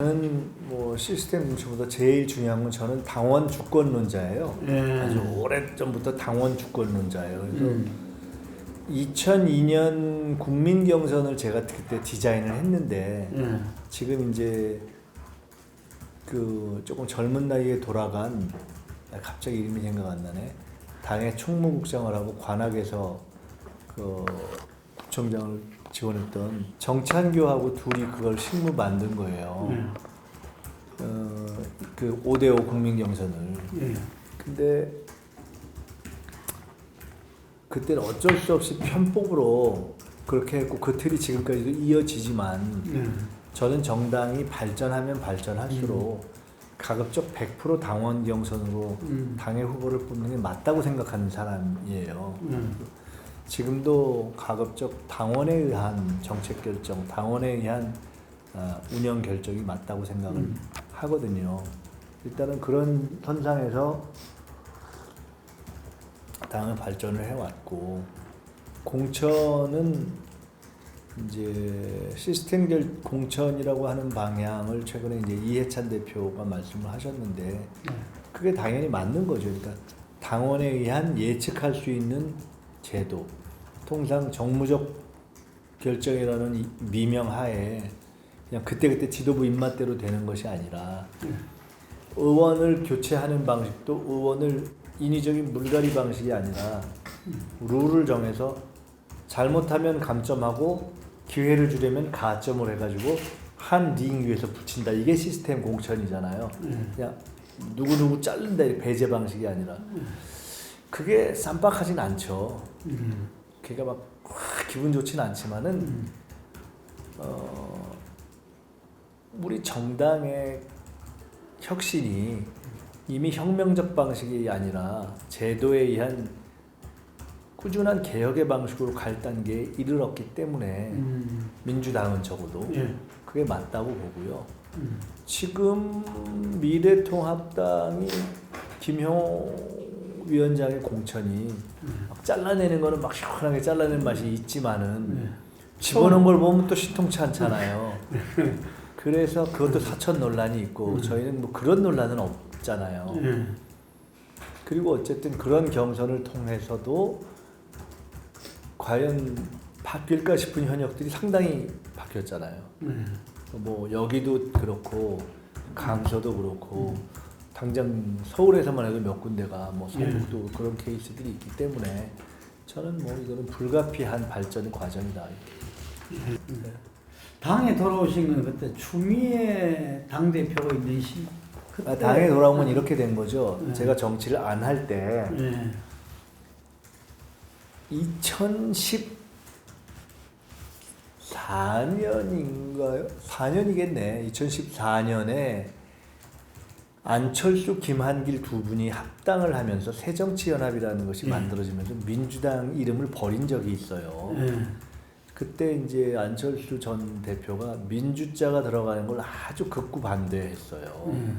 저는 뭐 시스템 중심보다 제일 중요한 건 저는 당원 주권론자예요. 예. 아주 오래 전부터 당원 주권론자예요. 그래서 음. 2002년 국민 경선을 제가 그때 디자인을 했는데 예. 지금 이제 그 조금 젊은 나이에 돌아간 아, 갑자기 이름이 생각 안 나네. 당의 총무국장을 하고 관악에서 그 구청장을 지원했던 정찬교하고 둘이 그걸 실무 만든 거예요. 예. 어, 그 5대5 국민 경선을. 예. 근데 그때는 어쩔 수 없이 편법으로 그렇게 했고 그 틀이 지금까지도 이어지지만 예. 저는 정당이 발전하면 발전할수록 가급적 100% 당원 경선으로 음. 당의 후보를 뽑는 게 맞다고 생각하는 사람이에요. 예. 지금도 가급적 당원에 의한 정책 결정, 당원에 의한 어, 운영 결정이 맞다고 생각을 음. 하거든요. 일단은 그런 선상에서 당은 발전을 해왔고 공천은 이제 시스템 결 공천이라고 하는 방향을 최근에 이제 이해찬 대표가 말씀을 하셨는데 예. 그게 당연히 맞는 거죠. 그러니까 당원에 의한 예측할 수 있는 제도. 통상 정무적 결정이라는 이 미명 하에 그냥 그때그때 지도부 입맛대로 되는 것이 아니라 의원을 교체하는 방식도 의원을 인위적인 물갈이 방식이 아니라 룰을 정해서 잘못하면 감점하고 기회를 주려면 가점을 해가지고 한 링 위에서 붙인다. 이게 시스템 공천이잖아요. 예. 그냥 누구누구 자른다 이 배제 방식이 아니라 그게 쌈박하진 않죠. 음. 걔가 막확 기분 좋진 않지만은 음. 어, 우리 정당의 혁신이 이미 혁명적 방식이 아니라 제도에 의한 꾸준한 개혁의 방식으로 갈 단계에 이르렀기 때문에 음. 민주당은 적어도 예. 그게 맞다고 보고요. 음. 지금 미래통합당이 김효 위원장의 공천이 막 잘라내는 거는 막 시원하게 잘라내는 맛이 있지만은 예. 집어넣은 걸 보면 또 신통치 않잖아요. 그래서 그것도 사천 논란이 있고 저희는 뭐 그런 논란은 없잖아요. 예. 그리고 어쨌든 그런 경선을 통해서도 과연 바뀔까 싶은 현역들이 상당히 바뀌었잖아요. 예. 뭐 여기도 그렇고 강서도 그렇고 당장 서울에서만 해도 몇 군데가 뭐 서북도 그런 케이스들이 있기 때문에 저는 뭐 이거는 불가피한 발전의 과정이다. 이렇게. 네. 당에 돌아오신 건 그때 추미애 당 대표가 있는 시. 아, 당에 돌아오면 이렇게 된 거죠. 네. 제가 정치를 안 할때 예. 2014년인가요? 4년이겠네. 2014년에 안철수, 김한길 두 분이 합당을 하면서 새정치연합이라는 것이 예. 만들어지면서 민주당 이름을 버린 적이 있어요. 예. 그때 이제 안철수 전 대표가 민주자가 들어가는 걸 아주 극구 반대했어요. 예.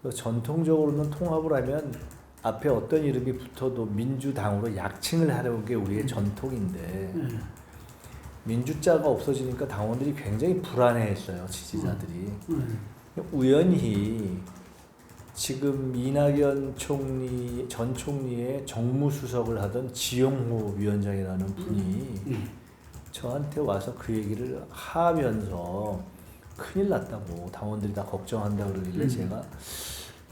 그래서 전통적으로는 통합을 하면 앞에 어떤 이름이 붙어도 민주당으로 약칭을 하려는 게 우리의 전통인데 예. 민주자가 없어지니까 당원들이 굉장히 불안해했어요 지지자들이 예. 우연히 지금 이낙연 총리 전 총리의 정무수석을 하던 지용호 위원장이라는 분이 예. 저한테 와서 그 얘기를 하면서 큰일 났다고 당원들이 다 걱정한다 그러길래 음. 제가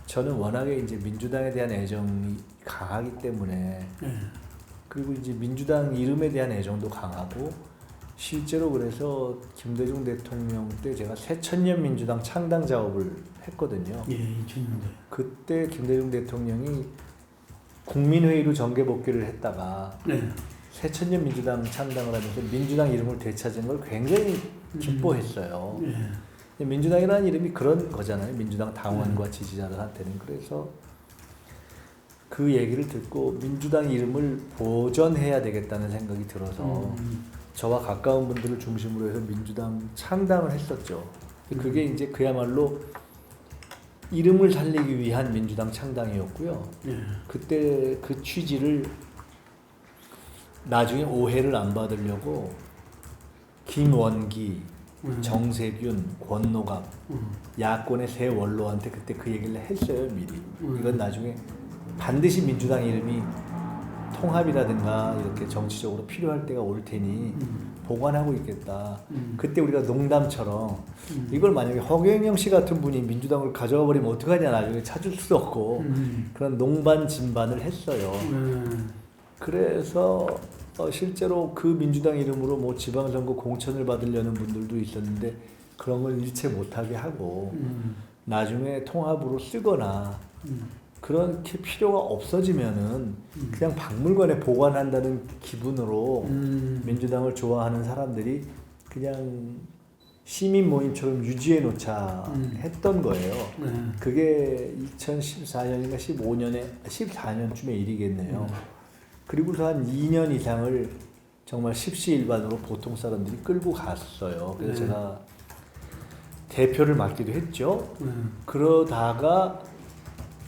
저는 워낙에 이제 민주당에 대한 애정이 강하기 때문에 예. 그리고 이제 민주당 이름에 대한 애정도 강하고 실제로 그래서 김대중 대통령 때 제가 새천년 민주당 창당 작업을 했거든요. 예. 2000년대. 그때 김대중 대통령이 국민회의로 정계 복귀를 했다가 예. 새천년 민주당 창당을 하면서 민주당 이름을 되찾은 걸 굉장히 기뻐했어요. 예. 근데 민주당이라는 이름이 그런 거잖아요. 민주당 당원과 지지자들한테는 그래서 그 얘기를 듣고 민주당 이름을 보존해야 되겠다는 생각이 들어서 음. 저와 가까운 분들을 중심으로 해서 민주당 창당을 했었죠. 그게 이제 그야말로 이름을 살리기 위한 민주당 창당이었고요. 예. 그때 그 취지를 나중에 오해를 안 받으려고 김원기 음. 정세균, 권노갑 음. 야권의 세 원로한테 그때 그 얘기를 했어요 미리. 음. 이건 나중에 반드시 민주당 이름이 통합이라든가 이렇게 정치적으로 필요할 때가 올 테니 음. 보관하고 있겠다. 음. 그때 우리가 농담처럼 음. 이걸 만약에 허경영 씨 같은 분이 민주당을 가져가 버리면 어떡하냐 나중에 찾을 수도 없고 음. 그런 농반 진반을 했어요. 음. 그래서 어, 실제로 그 민주당 이름으로 뭐 지방선거 공천을 받으려는 분들도 있었는데 그런 걸 일체 못하게 하고 음. 나중에 통합으로 쓰거나 음. 그렇게 필요가 없어지면은 음. 그냥 박물관에 보관한다는 기분으로 음. 민주당을 좋아하는 사람들이 그냥 시민 모임처럼 유지해 놓자 음. 했던 거예요. 네. 그게 2014년인가 15년에 14년쯤의 일이겠네요. 음. 그리고서 한 2년 이상을 정말 십시일반으로 보통 사람들이 끌고 갔어요. 그래서 네. 제가 대표를 맡기도 했죠. 네. 그러다가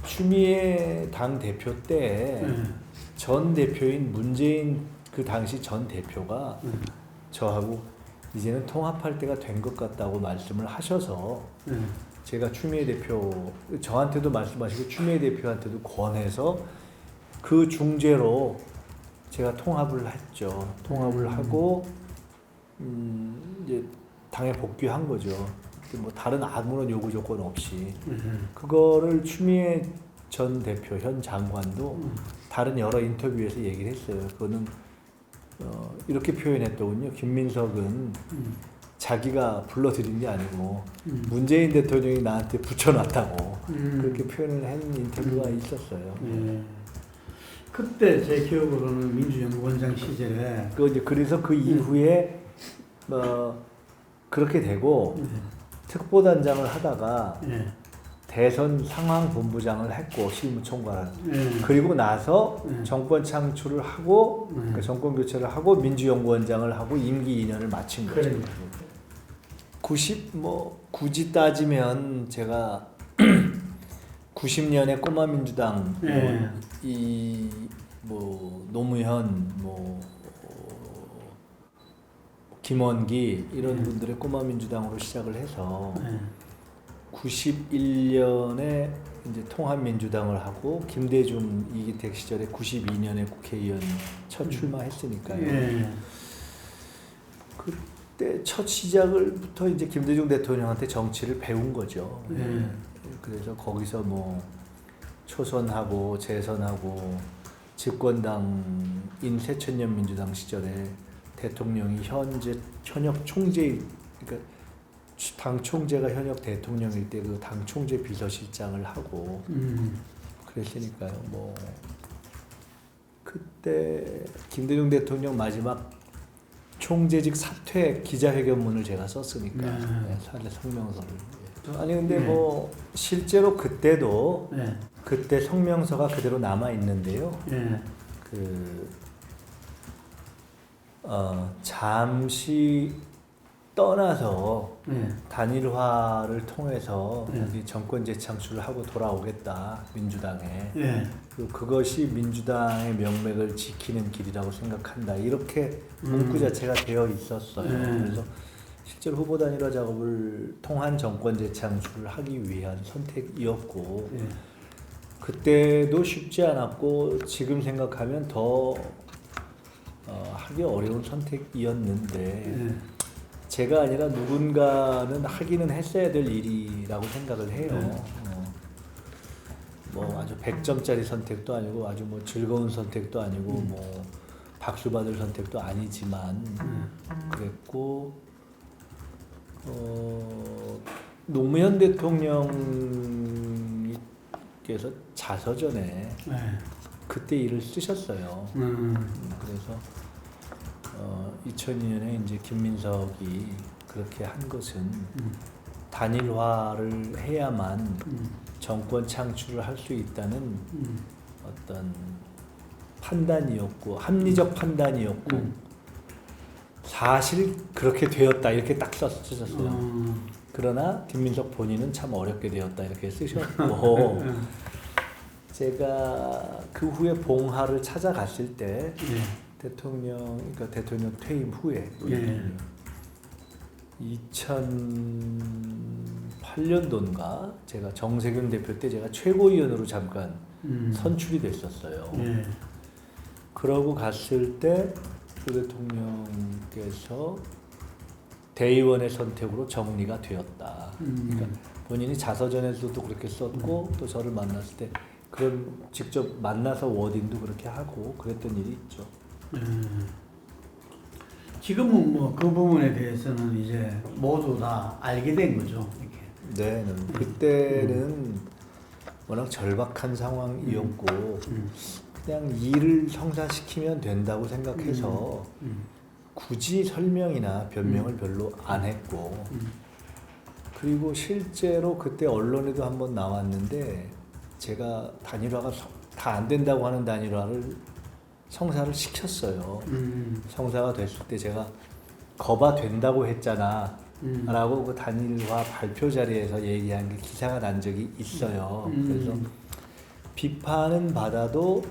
추미애 당 대표 때 네. 전 대표인 문재인 그 당시 전 대표가 네. 저하고 이제는 통합할 때가 된 것 같다고 말씀을 하셔서 네. 제가 추미애 대표 저한테도 말씀하시고 추미애 대표한테도 권해서 그 중재로 제가 통합을 했죠. 통합을 음. 하고 음 이제 당에 복귀한 거죠. 뭐 다른 아무런 요구 조건 없이 네. 그거를 추미애 전 대표 현 장관도 음. 다른 여러 인터뷰에서 얘기를 했어요. 그거는 어, 이렇게 표현했더군요. 김민석은 음. 자기가 불러들인 게 아니고 음. 문재인 대통령이 나한테 붙여놨다고 음. 그렇게 표현을 한 인터뷰가 있었어요. 예. 그때 제 기억으로는 민주연구원장 시절에 그 이제 그래서 그 이후에 뭐 그렇게 되고 네. 특보단장을 하다가 예. 대선 상황 본부장을 했고 실무총괄 예. 그리고 나서 네. 정권 창출을 하고 네. 그 정권 교체를 하고 민주연구원장을 하고 임기 2년을 마친 거죠. 그러니까. 90뭐 굳이 따지면 제가 90년에 꼬마 민주당 네. 이뭐 노무현 뭐 어, 김원기 이런 네. 분들의 꼬마 민주당으로 시작을 해서 예. 91년에 이제 통합민주당을 하고 김대중 이기택 시절에 92년에 국회의원 첫 출마했으니까요. 예. 그때 첫 시작을부터 이제 김대중 대통령한테 정치를 배운 거죠. 네. 그래서 거기서 뭐 초선하고 재선하고 집권당인 새천년 민주당 시절에 대통령이 현재 현역 총재 그러니까 당 총재가 현역 대통령일 때 그 당 총재 비서실장을 하고 음. 그랬으니까요. 뭐 그때 김대중 대통령 마지막 총재직 사퇴 기자회견문을 제가 썼으니까 네. 네, 사례 성명서를. 예. 아니 근데 네. 뭐 실제로 그때도 예. 그때 성명서가 그대로 남아 있는데요. 예. 그 어, 잠시 떠나서 예. 단일화를 통해서 네. 정권 재창출을 하고 돌아오겠다 민주당에 예. 그리고 그것이 민주당의 명맥을 지키는 길이라고 생각한다 이렇게 음. 문구 자체가 되어 있었어요. 네. 그래서 실제로 후보 단일화 작업을 통한 정권 재창출을 하기 위한 선택이었고 예. 그때도 쉽지 않았고 지금 생각하면 더 어, 하기 어려운 선택이었는데 예. 제가 아니라 누군가는 하기는 했어야 될 일이라고 생각을 해요. 네. 어, 뭐 아주 100점짜리 선택도 아니고 아주 뭐 즐거운 선택도 아니고 음. 뭐 박수 받을 선택도 아니지만 음. 그랬고 어, 노무현 대통령께서 자서전에 예. 그때 일을 쓰셨어요. 음. 그래서 어, 2002년에 이제 김민석이 그렇게 한 것은 음. 단일화를 해야만 음. 정권 창출을 할 수 있다는 음. 어떤 판단이었고 합리적 판단이었고 음. 사실 그렇게 되었다 이렇게 딱 써- 쓰셨어요. 음. 그러나 김민석 본인은 참 어렵게 되었다 이렇게 쓰셨고 음. 제가 그 후에 봉하를 찾아갔을 때 예. 대통령 그러니까 대통령 퇴임 후에 예. 2008년도인가 제가 정세균 대표 때 제가 최고위원으로 잠깐 음. 선출이 됐었어요. 예. 그러고 갔을 때 조 대통령께서 대의원의 선택으로 정리가 되었다. 음. 그러니까 본인이 자서전에서도 그렇게 썼고 또 저를 만났을 때 그런 직접 만나서 워딩도 그렇게 하고 그랬던 일이 있죠. 음. 지금은 뭐 그 부분에 대해서는 이제 모두 다 알게 된 거죠. 이렇게. 네, 그때는 워낙 절박한 상황이었고 음. 그냥 일을 성사시키면 된다고 생각해서 음. 굳이 설명이나 변명을 별로 안 했고 음. 그리고 실제로 그때 언론에도 한번 나왔는데 제가 단일화가 다 안 된다고 하는 단일화를 성사를 시켰어요. 음. 성사가 됐을 때 제가 거봐 된다고 했잖아. 음. 라고 그 단일화 발표 자리에서 얘기한 게 기사가 난 적이 있어요. 음. 그래서 비판은 받아도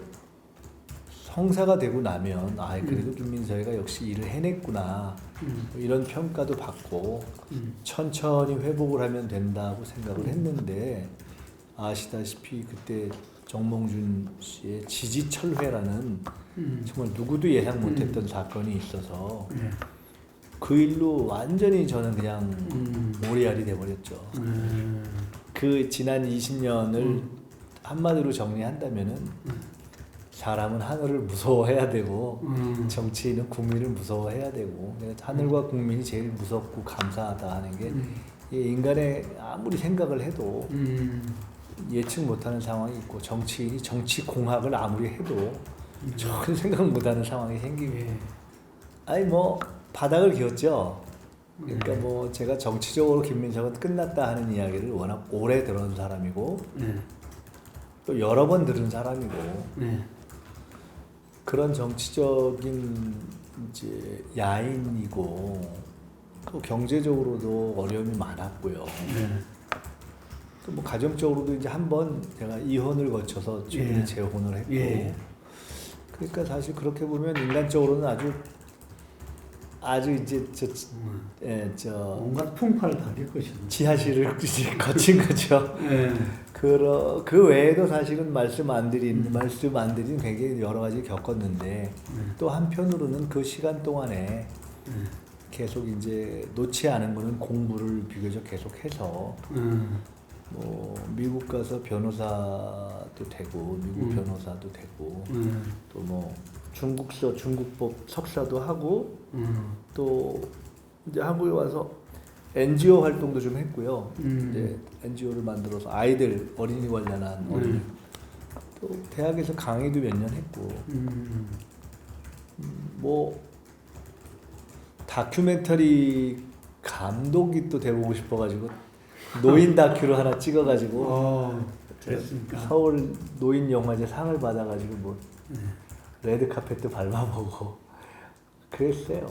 성사가 되고 나면 아 그래도 준민사회가 역시 일을 해냈구나 음. 뭐 이런 평가도 받고 음. 천천히 회복을 하면 된다고 생각을 했는데 아시다시피 그때 정몽준 씨의 지지철회라는 음. 정말 누구도 예상 못했던 사건이 있어서 예. 그 일로 완전히 저는 그냥 음. 모래알이 돼버렸죠. 음. 그 지난 20년을 음. 한마디로 정리한다면은 사람은 하늘을 무서워해야 되고 음. 정치인은 국민을 무서워해야 되고 하늘과 국민이 제일 무섭고 감사하다 하는 게 음. 이 인간의 아무리 생각을 해도 음. 예측 못하는 상황이 있고 정치인이 정치 공학을 아무리 해도 음. 전혀 생각 못하는 상황이 생기고 예. 아니 뭐 바닥을 기었죠. 그러니까 음. 뭐 제가 정치적으로 김민석은 끝났다 하는 이야기를 워낙 오래 들은 사람이고 네. 또 여러 번 들은 사람이고 네. 그런 정치적인 이제 야인이고 또 경제적으로도 어려움이 많았고요. 네. 또 뭐 가정적으로도 이제 한 번 제가 이혼을 거쳐서 최근에 예. 재혼을 했고 예. 그러니까 사실 그렇게 보면 인간적으로는 아주 아주 이제 저, 음. 예, 저 온갖 풍파를 다 겪으셨네. 지하실을 거친 거죠. 예. 그, 그 외에도 사실은 말씀 안 드린 음. 말씀 안 드린 굉장히 여러 가지 겪었는데 네. 또 한편으로는 그 시간 동안에 네. 계속 이제 놓지 않은 거는 공부를 비교적 계속해서 음. 뭐 미국 가서 변호사도 되고 미국 음. 변호사도 되고 음. 또뭐 중국서 중국법 석사도 하고 음. 또 이제 한국에 와서 NGO 활동도 좀 했고요. 음. 이제 NGO를 만들어서 아이들 어린이 관련한 어린이 음. 또 대학에서 강의도 몇 년 했고 음. 뭐 다큐멘터리 감독이 또 돼보고 싶어가지고 노인 다큐를 하나 찍어가지고 어? 서울 노인 영화제 상을 받아가지고 뭐 네. 레드 카펫도 밟아보고 그랬어요.